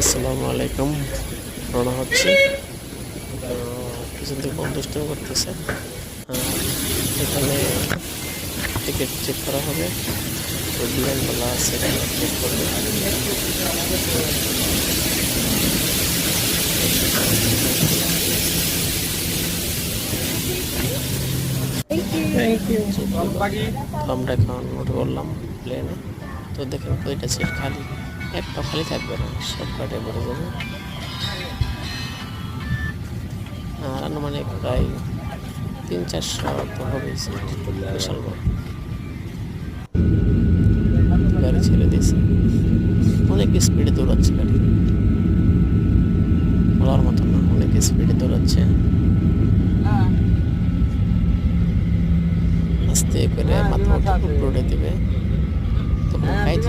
আসসালামু আলাইকুম। রওনা হচ্ছে। তো পিছন থেকে করতেছে। এখানে টিকিট চেক করা হবে। বিমানবালা আছে চেক করবে। আমরা এখন উঠে পড়লাম প্লেনে তো দেখেন কয়টা সিট খালি। একটা খালি থাকবে না, সব কাটে ভরে যাবে। আর আনুমানিক প্রায় তিন চারশো তো হবে বিশাল গাড়ি ছেড়ে দিয়েছে। অনেক স্পিডে দৌড়াচ্ছে গাড়ি। বলার মতো না, অনেক স্পিডে দৌড়াচ্ছে। আস্তে করে মাথা মাথা উঠে দিবে। তখন খাইতে